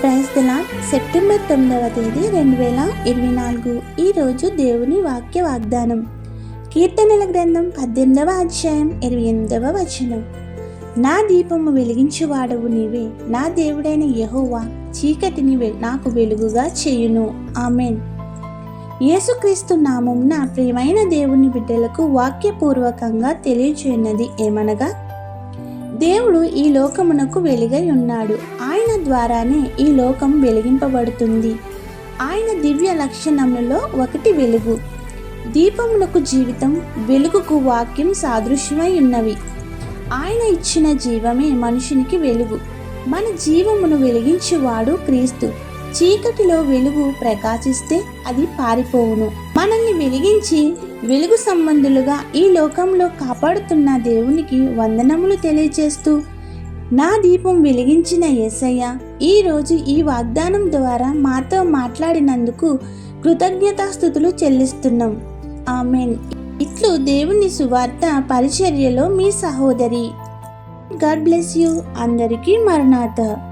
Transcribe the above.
ప్రైస్తల September తొమ్మిదవ తేదీ రెండు వేల ఇరవై నాలుగు. ఈరోజు దేవుని వాక్య వాగ్దానం. కీర్తనల గ్రంథం పద్దెనిమిదవ అధ్యాయం ఇరవై ఎనిమిదవ వచనం. నా దీపము వెలిగించువాడవు నీవే. నా దేవుడైన యహోవా చీకటిని నాకు వెలుగుగా చేయును. ఆమెన్. యేసుక్రీస్తు నా ప్రియమైన దేవుని బిడ్డలకు వాక్యపూర్వకంగా తెలియచేయున్నది ఏమనగా దేవుడు ఈ లోకమునకు వెలుగై ఉన్నాడు. ఆయన ద్వారానే ఈ లోకం వెలిగింపబడుతుంది. ఆయన దివ్య లక్షణములలో ఒకటి వెలుగు. దీపములకు జీవితం వెలుగుకు వాక్యం సాదృశ్యమై ఉన్నవి. ఆయన ఇచ్చిన జీవమే మనుషునికి వెలుగు. మన జీవమును వెలిగించేవాడు క్రీస్తు. చీకటిలో వెలుగు ప్రకాశిస్తే అది పారిపోవును. మనల్ని వెలిగించి వెలుగు సంబంధులుగా ఈ లోకంలో కాపాడుతున్న దేవునికి వందనములు తెలియజేస్తూ నా దీపం వెలిగించిన యేసయ్య ఈరోజు ఈ వాగ్దానం ద్వారా మాతో మాట్లాడినందుకు కృతజ్ఞతాస్థుతులు చెల్లిస్తున్నాం. ఆమెన్. ఇట్లు దేవుని సువార్త పరిచర్యలో మీ సహోదరి. God bless you. అందరికీ మరణాత